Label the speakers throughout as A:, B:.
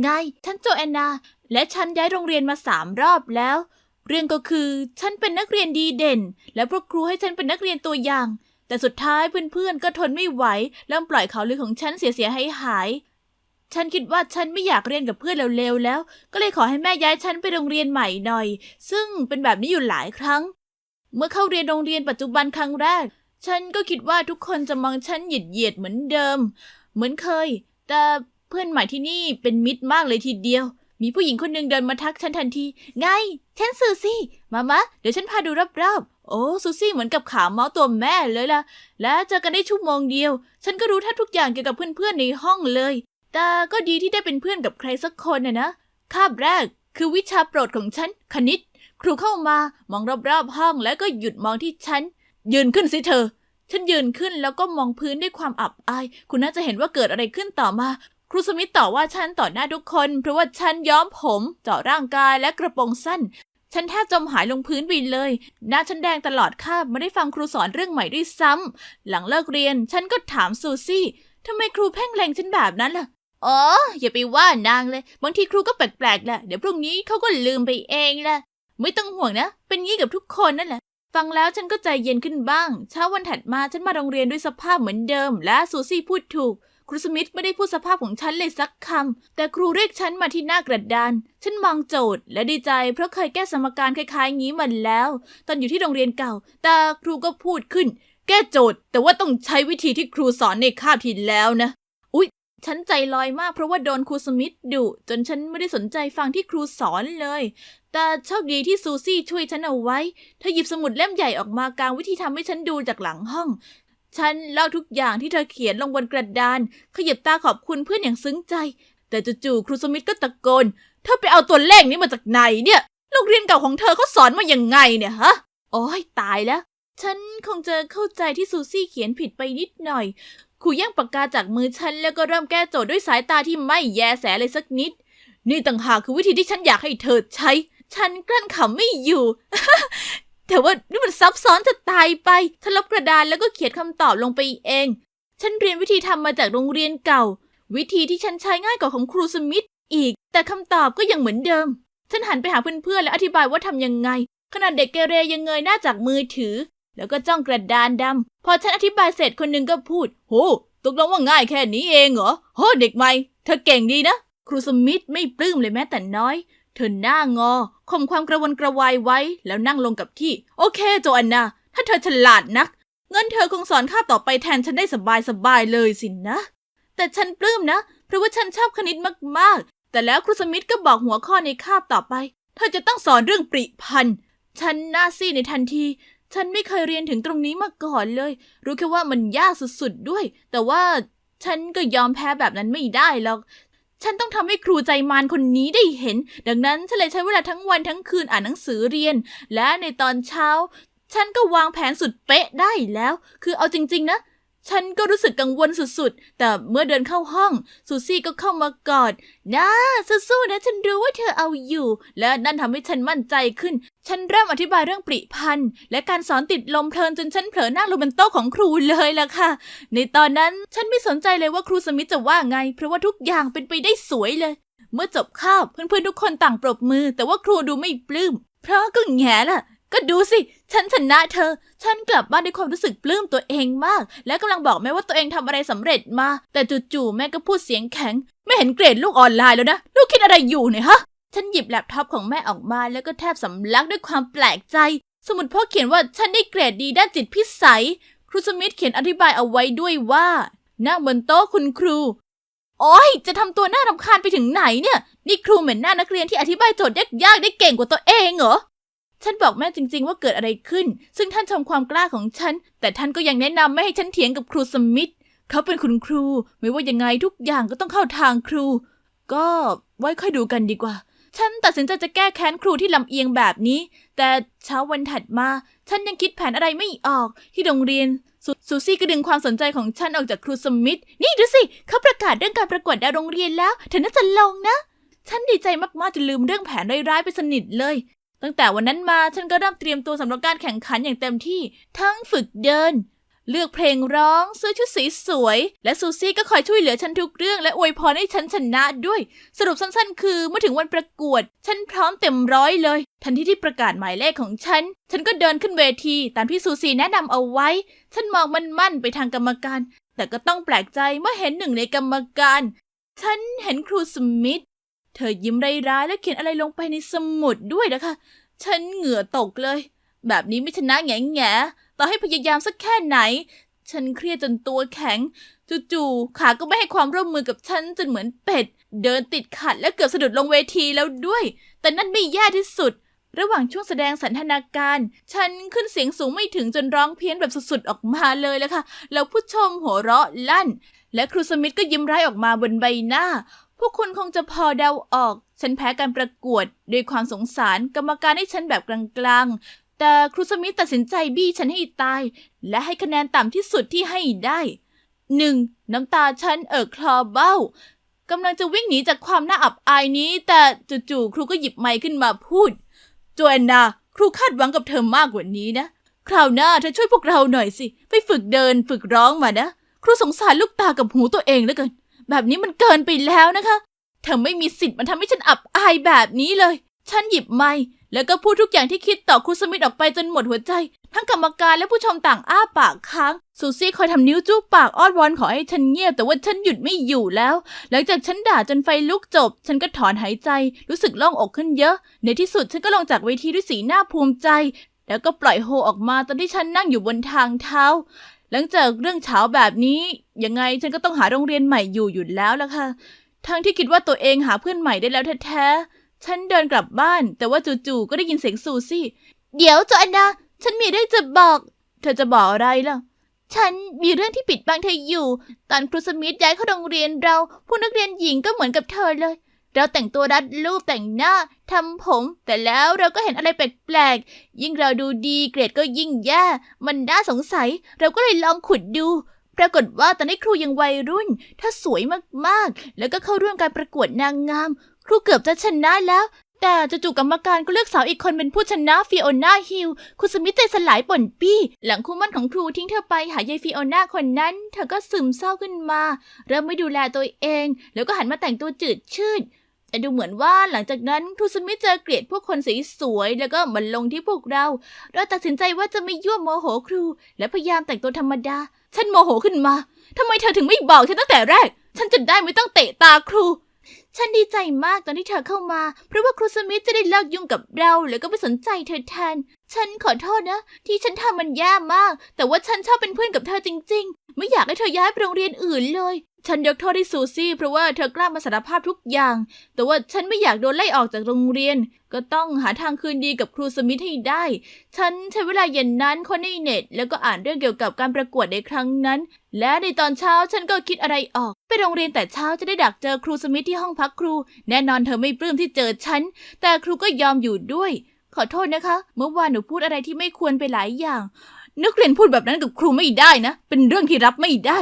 A: ไง ฉันโจแอนนา และฉันย้ายโรงเรียนมาสามรอบแล้ว เรื่องก็คือฉันเป็นนักเรียนดีเด่น และพวกครูให้ฉันเป็นนักเรียนตัวอย่าง แต่สุดท้ายเพื่อนๆก็ทนไม่ไหวเริ่มปล่อยข่าวลือของฉันเสียๆให้หายฉันคิดว่าฉันไม่อยากเรียนกับเพื่อนเร็วๆแล้ว ก็เลยขอให้แม่ย้ายฉันไปโรงเรียนใหม่หน่อย ซึ่งเป็นแบบนี้อยู่หลายครั้ง เมื่อเข้าเรียนโรงเรียนปัจจุบันครั้งแรก ฉันก็คิดว่าทุกคนจะมองฉันเหยียดเหยียดๆเหมือนเดิม เหมือนเคย แต่ เพื่อนใหม่ที่นี่เป็นมิตรมากเลยทีเดียว มีผู้หญิงคนหนึ่งเดินมาทักฉันทันที ไง ฉันซูซี่ มามะ เดี๋ยวฉันพาดูรอบๆ โอ้ซูซี่เหมือนกับขาเมาส์ตัวแม่เลยล่ะ และเจอกันได้ชั่วโมงเดียว ฉันก็รู้แทบทุกอย่างเกี่ยวกับเพื่อนๆในห้องเลย แต่ก็ดีที่ได้เป็นเพื่อนกับใครสักคนนะนะ คาบแรกคือวิชาโปรดของฉัน คณิต ครูเข้ามามองรอบๆห้องแล้วก็หยุดมองที่ฉัน ยืนขึ้นสิเธอ ฉันยืนขึ้นแล้วก็มองพื้นด้วยความอับอาย คุณน่าจะเห็นว่าเกิดอะไรขึ้นต่อมา ครูสมิธต่อว่าฉันต่อหน้าทุกคน เพราะว่าฉันย้อมผมเจาะร่างกายและกระโปรงสั้น ฉันแทบจมหายลงพื้นไปเลย หน้าฉันแดงตลอดคาบไม่ได้ฟังครูสอนเรื่องใหม่ด้วยซ้ำหลังเลิกเรียนฉันก็ถามซูซี่ทำไมครูเพ่งเล็งฉันแบบนั้นล่ะอ๋ออย่าไปว่านางเลย บางทีครูก็แปลกๆแหละเดี๋ยวพรุ่งนี้เขาก็ลืมไปเองแหละไม่ต้องห่วงนะ เป็นงี้กับทุกคนนั่นแหละ ฟังแล้วฉันก็ใจเย็นขึ้นบ้าง เช้าวันถัดมาฉันมาโรงเรียนด้วยสภาพเหมือนเดิม และซูซี่พูดถูก ครูสมิธไม่ได้พูดสภาพของฉันเลยสักคำ แต่ครูเรียกฉันมาที่หน้ากระดาน ฉันมองโจทย์และดีใจเพราะเคยแก้สมการคล้ายๆงี้มาแล้ว ตอนอยู่ที่โรงเรียนเก่า แต่ครูก็พูดขึ้น แก้โจทย์ แต่ว่าต้องใช้วิธีที่ครูสอนในคาบที่แล้วนะ อุ๊ย ฉันใจลอยมากเพราะว่าโดนครูสมิธดุจนฉันไม่ได้สนใจฟังที่ครูสอนเลย แต่โชคดีที่ซูซี่ช่วยฉันเอาไว้เธอหยิบสมุดเล่มใหญ่ออกมากลางวิธีทำให้ฉันดูจากหลังห้อง ฉันเล่าทุกอย่างที่เธอเขียนลงบนกระดาน ขยิบตาขอบคุณเพื่อนอย่างซึ้งใจ แต่จู่ๆครูสมิธก็ตะโกน เธอไปเอาตัวเลขนี้มาจากไหนเนี่ย โรงเรียนเก่าของเธอเขาสอนมาอยังไงเนี่ยฮะ โอ้ยตายแล้ว ฉันคงจะเข้าใจที่ซูซี่เขียนผิดไปนิดหน่อย ครูแย่งปากกาจากมือฉันแล้วก็เริ่มแก้โจทย์ด้วยสายตาที่ไม่แยแสเลยสักนิด นี่ต่างหากคือวิธีที่ฉันอยากให้เธอใช้ ฉันกลั้นขำไม่อยู่ แต่ว่านี่มันซับซ้อนจะตายไปฉันลบกระดานแล้วก็เขียนคำตอบลงไปเอง ฉันเรียนวิธีทำมาจากโรงเรียนเก่า วิธีที่ฉันใช้ง่ายกว่าของครูสมิธอีก แต่คำตอบก็ยังเหมือนเดิม ฉันหันไปหาเพื่อนๆและอธิบายว่าทำยังไง ขนาดเด็กเกเรยังเงยหน้าจากมือถือ แล้วก็จ้องกระดานดำพอฉันอธิบายเสร็จคนหนึ่งก็พูดโหตกลงว่าง่ายแค่นี้เองเหรอโหเด็กใหม่เธอเก่งดีนะ ครูสมิธไม่ปลื้มเลยแม้แต่น้อย เธอหน้างอข่มความกระวนกระวายไว้แล้วนั่งลงกับที่ โอเค โจอันนา ถ้าเธอฉลาดนัก เงินเธอคงสอนข้าบต่อไปแทนฉันได้สบายสบายๆเลยสินะ แต่ฉันปลื้มนะ เพราะว่าฉันชอบคณิตมากๆ แต่แล้วครูสมิธก็บอกหัวข้อในคาบต่อไป เธอจะต้องสอนเรื่องปริพันธ์ฉันหน้าซีในทันที ฉันไม่เคยเรียนถึงตรงนี้มาก่อนเลย รู้แค่ว่ามันยากสุดๆด้วย แต่ว่าฉันก็ยอมแพ้แบบนั้นไม่ได้หรอก ฉันต้องทำให้ครูใจมารคนนี้ได้เห็น ดังนั้นฉันเลยใช้เวลาทั้งวันทั้งคืนอ่านหนังสือเรียน และในตอนเช้า ฉันก็วางแผนสุดเป๊ะได้แล้ว คือเอาจริง ๆ นะ ฉันก็รู้สึกกังวลสุดๆ แต่เมื่อเดินเข้าห้อง ซูซี่ก็เข้ามากอดนะสู้ๆนะ ฉันรู้ว่าเธอเอาอยู่ และนั่นทำให้ฉันมั่นใจขึ้น ฉันเริ่มอธิบายเรื่องปริพันธ์ และการสอนติดลมเพลินจนฉันเผลอนั่งลงบนโต๊ะของครูเลยล่ะค่ะ ในตอนนั้นฉันไม่สนใจเลยว่าครูสมิธจะว่าไง เพราะว่าทุกอย่างเป็นไปได้สวยเลย เมื่อจบคาบเพื่อนๆทุกคนต่างปรบมือ แต่ว่าครูดูไม่ปลื้ม เพราะก็แง่ล่ะ ก็ดูสิ ฉันชนะเธอ ฉันกลับบ้านด้วยความรู้สึกปลื้มตัวเองมาก และกำลังบอกแม่ว่าตัวเองทำอะไรสำเร็จมา แต่จู่ๆแม่ก็พูดเสียงแข็ง ไม่เห็นเกรดลูกออนไลน์แล้วนะ ลูกคิดอะไรอยู่เนี่ยฮะ ฉันหยิบแล็ปท็อปของแม่ออกมาแล้วก็แทบสำลักด้วยความแปลกใจ สมุดพ่อเขียนว่าฉันได้เกรดดีด้านจิตพิสัย ครูสมิธเขียนอธิบายเอาไว้ด้วยว่า นั่งบนโต๊ะคุณครูโอ้ย จะทำตัวน่ารำคาญไปถึงไหนเนี่ย นี่ครูเหมือนหน้านักเรียนที่อธิบายโจทย์ยากๆได้เก่งกว่าตัวเองเหรอ ฉันบอกแม่จริง ๆ ว่าเกิดอะไรขึ้น ซึ่งท่านชมความกล้าของฉัน แต่ท่านก็ยังแนะนำไม่ให้ฉันเถียงกับครูสมิธเขาเป็นคุณครู ไม่ว่ายังไงทุกอย่างก็ต้องเข้าทางครู ก็ไว้ค่อยดูกันดีกว่า ฉันตัดสินใจจะแก้แค้นครูที่ลำเอียงแบบนี้ แต่เช้าวันถัดมา ฉันยังคิดแผนอะไรไม่ออก ที่โรงเรียนซูซูซี่ก็ดึงความสนใจของฉันออกจากครูสมิธนี่ดูสิเขาประกาศเรื่องการประกวดดาวโรงเรียนแล้วเธอน่าจะลงนะ ฉันดีใจมากๆจนลืมเรื่องแผนร้ายๆไปสนิทเลย ตั้งแต่วันนั้นมาฉันก็เริ่มเตรียมตัวสำหรับการแข่งขันอย่างเต็มที่ทั้งฝึกเดิน เลือกเพลงร้องซื้อชุดสีสวย และซูซี่ก็คอยช่วยเหลือฉันทุกเรื่องและอวยพรให้ฉันชนะด้วย สรุปสั้นๆ คือเมื่อถึงวันประกวด ฉันพร้อมเต็มร้อยเลย ทันทีที่ประกาศหมายเลขของฉัน ฉันก็เดินขึ้นเวที ตามที่ซูซี่แนะนำเอาไว้ ฉันมองมันมั่นๆไปทางกรรมการ แต่ก็ต้องแปลกใจเมื่อเห็นหนึ่งในกรรมการ ฉันเห็นครูสมิธ เธอยิ้มร้ายๆและเขียนอะไรลงไปในสมุดด้วยนะคะ ฉันเหงื่อตกเลย แบบนี้ไม่ชนะแง่แง่ต่อให้พยายามสักแค่ไหน ฉันเครียดจนตัวแข็ง จู่ๆขาก็ไม่ให้ความร่วมมือกับฉันจนเหมือนเป็ด เดินติดขัดและเกือบสะดุดลงเวทีแล้วด้วย แต่นั่นไม่แย่ที่สุด ระหว่างช่วงแสดงสันทนาการ ฉันขึ้นเสียงสูงไม่ถึงจนร้องเพี้ยนแบบสุดๆออกมาเลยแล้วค่ะแล้วผู้ชมหัวเราะลั่น และครูสมิธก็ยิ้มร้ายออกมาบนใบหน้า พวกคุณคงจะพอเดาออก ฉันแพ้การประกวดด้วยความสงสารกรรมการให้ฉันแบบกลางๆ แต่ครูสมิธตัดสินใจบี้ฉันให้ตาย และให้คะแนนต่ำที่สุดที่ให้ได้หนึ่งน้ำตาฉันเอ่อคลอเบ้ากำลังจะวิ่งหนีจากความน่าอับอายนี้ แต่จู่ๆครูก็หยิบไมค์ขึ้นมาพูดโจแอนนาครูคาดหวังกับเธอมากกว่านี้นะ คราวหน้าเธอช่วยพวกเราหน่อยสิ ไปฝึกเดินฝึกร้องมานะ ครูสงสารลูกตากับหูตัวเองเหลือเกิน แบบนี้มันเกินไปแล้วนะคะ เธอไม่มีสิทธิ์มาทำให้ฉันอับอายแบบนี้เลย ฉันหยิบไม้แล้วก็พูดทุกอย่างที่คิดต่อครูสมิธออกไปจนหมดหัวใจ ทั้งกรรมการและผู้ชมต่างอ้าปากค้าง ซูซี่คอยทำนิ้วจูบปากอ้อนวอนขอให้ฉันเงียบแต่ว่าฉันหยุดไม่อยู่แล้ว หลังจากฉันด่าจนไฟลุกจบ ฉันก็ถอนหายใจ รู้สึกโล่งอกขึ้นเยอะ ในที่สุดฉันก็ลงจากเวทีด้วยสีหน้าภูมิใจ แล้วก็ปล่อยโฮออกมาตอนที่ฉันนั่งอยู่บนทางเท้า หลังจากเรื่องเช้าแบบนี้ ยังไงฉันก็ต้องหาโรงเรียนใหม่อยู่อยู่แล้วล่ะค่ะ ทั้งที่คิดว่าตัวเองหาเพื่อนใหม่ได้แล้วแท้ๆ ฉันเดินกลับบ้าน แต่ว่าจู่ๆ ก็ได้ยินเสียงซูซี่ เดี๋ยวจอแอนนาฉันมีเรื่องจะบอก เธอจะบอกอะไรล่ะ ฉันมีเรื่องที่ปิดบังเธออยู่ ตอนครูสมิธย้ายเข้าโรงเรียนเรา ผู้นักเรียนหญิงก็เหมือนกับเธอเลย เราแต่งตัวรัดรูปแต่งหน้าทำผม แต่แล้วเราก็เห็นอะไรแปลกๆ ยิ่งเราดูดีเกรดก็ยิ่งแย่ มันน่าสงสัย เราก็เลยลองขุดดู ปรากฏว่าตอนนี้ครูยังวัยรุ่น ถ้าสวยมากๆ แล้วก็เข้าร่วมการประกวดนางงาม ครูเกือบจะชนะแล้ว แต่จู่ๆกรรมการก็เลือกสาวอีกคนเป็นผู้ชนะฟิโอนาฮิลคุณสมิธใจสลายป่นปี้ หลังคู่มั่นของครูทิ้งเธอไปหายายฟิโอนาคนนั้น เธอก็ซึมเศร้าขึ้นมา เริ่มไม่ดูแลตัวเอง แล้วก็หันมาแต่งตัวจืดชืดแต่ดูเหมือนว่าหลังจากนั้นครูสมิธจะเกลียดพวกคนสีสวยแล้วก็มันลงที่พวกเรา เราตัดสินใจว่าจะไม่ยั่วโมโหครู และพยายามแต่งตัวธรรมดา ฉันโมโหขึ้นมาทำไมเธอถึงไม่บอกฉันตั้งแต่แรก ฉันจะได้ไม่ต้องเตะตาครู ฉันดีใจมากตอนที่เธอเข้ามา เพราะว่าครูสมิธจะได้เลิกยุ่งกับเรา แล้วก็ไปสนใจเธอแทน ฉันขอโทษนะ ที่ฉันทำมันแย่มาก แต่ว่าฉันชอบเป็นเพื่อนกับเธอจริง ๆ ไม่อยากให้เธอย้ายไปโรงเรียนอื่นเลย ฉันยกโทษให้ซูซี่เพราะว่าเธอกล้ามาสารภาพทุกอย่าง แต่ว่าฉันไม่อยากโดนไล่ออกจากโรงเรียน ก็ต้องหาทางคืนดีกับครูสมิธให้ได้ ฉันใช้เวลาเย็นนั้นค้นในเน็ต แล้วก็อ่านเรื่องเกี่ยวกับการประกวดในครั้งนั้น และในตอนเช้าฉันก็คิดอะไรออก ไปโรงเรียนแต่เช้าจะได้ดักเจอครูสมิธที่ห้องพักครู แน่นอนเธอไม่ปลื้มที่เจอฉัน แต่ครูก็ยอมอยู่ด้วย ขอโทษนะคะ เมื่อวานหนูพูดอะไรที่ไม่ควรไปหลายอย่าง นักเรียนพูดแบบนั้นกับครูไม่ได้นะ เป็นเรื่องที่รับไม่ได้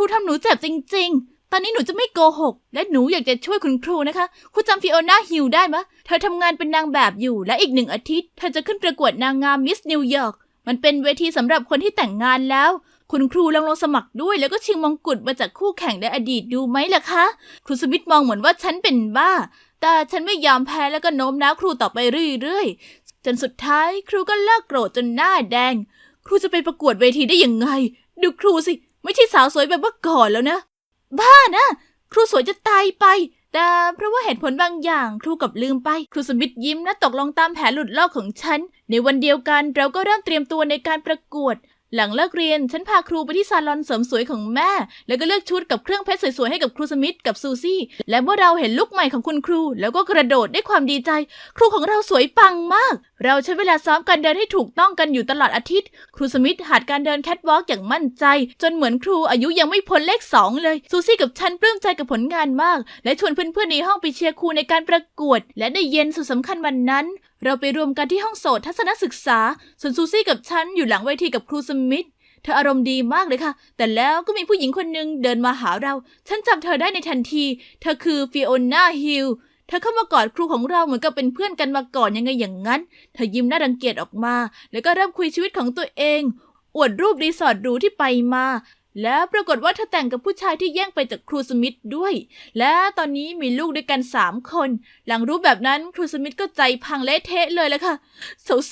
A: รูทำหนูเจ็บจริง ๆ ตอนนี้หนูจะไม่โกหก และหนูอยากจะช่วยคุณครูนะคะคุณจำฟิโอนาฮิลได้ไหมเธอทำงานเป็นนางแบบอยู่ และอีกหนึ่งอาทิตย์ เธอจะขึ้นประกวดนางงามมิสนิวยอร์ก มันเป็นเวทีสำหรับคนที่แต่งงานแล้ว คุณครูลองลงสมัครด้วย แล้วก็ชิงมงกุฎมาจากคู่แข่งในอดีตดูไหมล่ะคะ ครูสมิธมองเหมือนว่าฉันเป็นบ้า แต่ฉันไม่ยอมแพ้แล้วก็โน้มน้าวครูต่อไปเรื่อยๆ จนสุดท้ายครูก็เลิกโกรธจนหน้าแดง ครูจะไปประกวดเวทีได้ยังไง ดูครูสิ ไม่ใช่สาวสวยแบบเมื่อก่อนแล้วนะ บ้านะ ครูสวยจะตายไป แต่เพราะว่าเหตุผลบางอย่างครูกลับลืมไป ครูสมิธยิ้มและตกลงตามแผนหลุดลอกของฉัน ในวันเดียวกันเราก็เริ่มเตรียมตัวในการประกวด หลังเลิกเรียนฉันพาครูไปที่ซาลอนเสริมสวยของแม่ แล้วก็เลือกชุดกับเครื่องเพชรสวยๆให้กับครูสมิธกับซูซี่ และเมื่อเราเห็นลุคใหม่ของคุณครู แล้วก็กระโดดด้วยความดีใจ ครูของเราสวยปังมาก เราใช้เวลาซ้อมการเดินให้ถูกต้องกันอยู่ตลอดอาทิตย์ รูสมิธหัดการเดินแคทวอล์กอย่างมั่นใจ จนเหมือนครูอายุยังไม่พ้นเลขสองเลย ซูซี่กับฉันปลื้มใจกับผลงานมาก และชวนเพื่อนๆในห้องไปเชียร์ครูในการประกวด และในเย็นสุดสำคัญวันนั้น เราไปรวมกันที่ห้องโสตทัศนศึกษา ส่วนซูซี่กับฉันอยู่หลังเวทีกับครูสมิธเธออารมณ์ดีมากเลยค่ะ แต่แล้วก็มีผู้หญิงคนหนึ่งเดินมาหาเรา ฉันจำเธอได้ในทันที เธอคือฟิโอนาฮิล เธอเข้ามากอดครูของเราเหมือนกับเป็นเพื่อนกันมาก่อนยังไงอย่างนั้น เธอยิ้มน่ารังเกียจออกมา แล้วก็เริ่มคุยชีวิตของตัวเอง อวดรูปรีสอร์ทหรูที่ไปมา แล้วปรากฏว่าเธอแต่งกับผู้ชายที่แย่งไปจากครูสมิธด้วย และตอนนี้มีลูกด้วยกันสามคน หลังรู้แบบนั้นครูสมิธก็ใจพังเละเทะเลยแหละค่ะ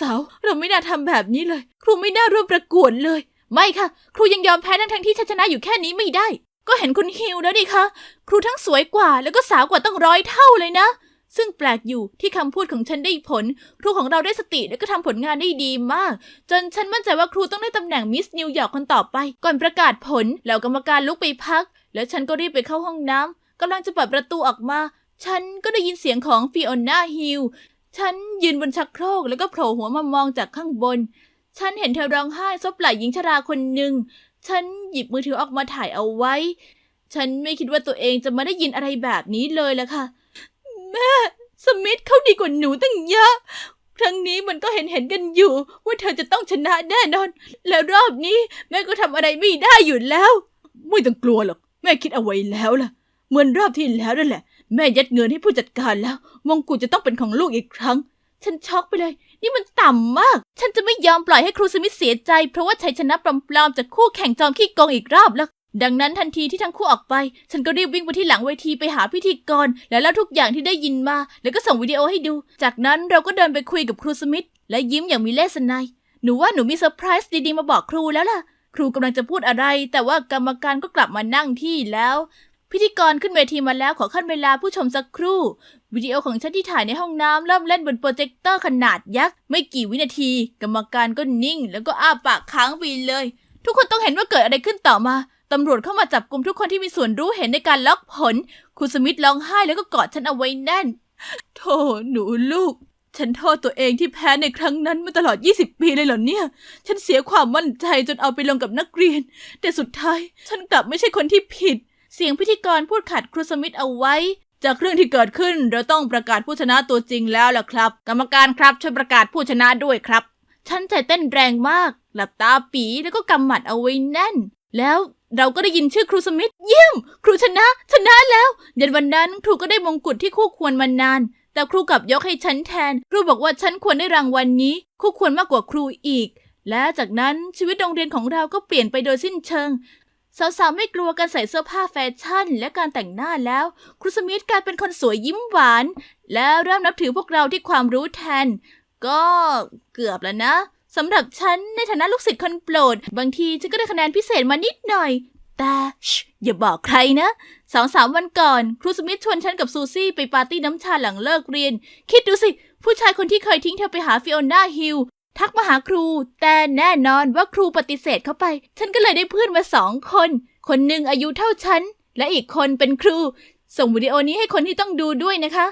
A: สาวๆ เราไม่น่าทำแบบนี้เลย ครูไม่น่าร่วมประกวดเลย ไม่ค่ะ ครูยังยอมแพ้ทั้งทั้งๆที่ชนะอยู่แค่นี้ไม่ได้ ก็เห็นคุณฮิวแล้วดิคะครูทั้งสวยกว่าแล้วก็สาวกว่าตั้งร้อยเท่าเลยนะ ซึ่งแปลกอยู่ที่คำพูดของฉันได้ผล ครูของเราได้สติและก็ทำผลงานได้ดีมาก จนฉันมั่นใจว่าครูต้องได้ตำแหน่งมิสนิวยอร์กคนต่อไป ก่อนประกาศผลแล้วกรรมการลุกไปพัก แล้วฉันก็รีบไปเข้าห้องน้ำกำลังจะเปิดประตูออกมา ฉันก็ได้ยินเสียงของฟิโอน่าฮิลฉันยืนบนชักโครกแล้วก็โผล่หัวมามองจากข้างบน ฉันเห็นเธอร้องไห้ซบไหล่หญิงชราคนหนึ่ง ฉันหยิบมือถือออกมาถ่ายเอาไว้ ฉันไม่คิดว่าตัวเองจะมาได้ยินอะไรแบบนี้เลยล่ะค่ะ แม่สมิธเขาดีกว่าหนูตั้งเยอะ ครั้งนี้มันก็เห็นเห็นๆกันอยู่ ว่าเธอจะต้องชนะแน่นอน แล้วรอบนี้ แม่ก็ทำอะไรไม่ได้อยู่แล้ว ไม่ต้องกลัวหรอก แม่คิดเอาไว้แล้วล่ะ เหมือนรอบที่แล้วนั่นแหละ แม่ยัดเงินให้ผู้จัดการแล้ว มงกุฎจะต้องเป็นของลูกอีกครั้ง ฉันช็อกไปเลย นี่มันต่ำมาก ฉันจะไม่ยอมปล่อยให้ครูสมิธเสียใจ เพราะว่าชัยชนะปลอมๆจากคู่แข่งจอมขี้โกงอีกรอบแล้ว ดังนั้นทันทีที่ทั้งคู่ออกไป ฉันก็รีบวิ่งไปที่หลังเวทีไปหาพิธีกร แล้วเล่าทุกอย่างที่ได้ยินมา แล้วก็ส่งวิดีโอให้ดู จากนั้นเราก็เดินไปคุยกับครูสมิธและยิ้มอย่างมีเล่ห์สนายหนูว่าหนูมีเซอร์ไพรส์ดีๆมาบอกครูแล้วล่ะ ครูกำลังจะพูดอะไร แต่ว่ากรรมการก็กลับมานั่งที่แล้ว พิธีกรขึ้นเวทีมาแล้วขอขั้นเวลาผู้ชมสักครู่ วิดีโอของฉันที่ถ่ายในห้องน้ำเริ่มเล่นบนโปรเจคเตอร์ขนาดยักษ์ ไม่กี่วินาที กรรมการก็นิ่ง แล้วก็อ้าปากค้างไปเลย ทุกคนต้องเห็นว่าเกิดอะไรขึ้นต่อมาตำรวจเข้ามาจับกลุ่มทุกคนที่มีส่วนรู้เห็นในการล็อกผล คุณสมิธร้องไห้แล้วก็กอดฉันเอาไว้แน่นโธ่หนูลูก ฉันโทษตัวเองที่แพ้ในครั้งนั้นมาตลอด 20 ปีเลยเหรอเนี่ย ฉันเสียความมั่นใจจนเอาไปลงกับนักเรียน แต่สุดท้าย ฉันกลับไม่ใช่คนที่ผิด เสียงพิธีกรพูดขัดครูสมิธเอาไว้ จากเรื่องที่เกิดขึ้นเราต้องประกาศผู้ชนะตัวจริงแล้วล่ะครับ กรรมการครับช่วยประกาศผู้ชนะด้วยครับ ฉันใจเต้นแรงมาก หลับตาปีแล้วก็กำหมัดเอาไว้แน่น แล้วเราก็ได้ยินชื่อครูสมิธเยี่ยม ครูชนะ ชนะแล้วเย็นวันนั้นครูก็ได้มงกุฎที่คู่ควรมานาน แต่ครูกลับยกให้ฉันแทน ครูบอกว่าฉันควรได้รางวัลนนี้ คู่ควรมากกว่าครูอีก และจากนั้นชีวิตโรงเรียนของเราก็เปลี่ยนไปโดยสิ้นเชิง สาวๆไม่กลัวการใส่เสื้อผ้าแฟชั่น และการแต่งหน้าแล้ว ครูสมิธกลายเป็นคนสวยยิ้มหวาน แล้วเริ่มนับถือพวกเราที่ความรู้แทน ก็เกือบแล้วนะสำหรับฉันในฐานะลูกศิษย์คนโปรด บางทีฉันก็ได้คะแนนพิเศษมานิดหน่อย แต่ชอย่าบอกใครนะสองสามวันก่อน ครูสมิธชวนฉันกับซูซี่ไปปาร์ตี้น้ำชาหลังเลิกเรียน คิดดูสิ ผู้ชายคนที่เคยทิ้งเธอไปหาฟิโอน่าฮิล ทักมาหาครู แต่แน่นอนว่าครูปฏิเสธเขาไป ฉันก็เลยได้เพื่อนมาสองคน คนหนึ่งอายุเท่าฉัน และอีกคนเป็นครู ส่งวิดีโอนี้ให้คนที่ต้องดูด้วยนะคะ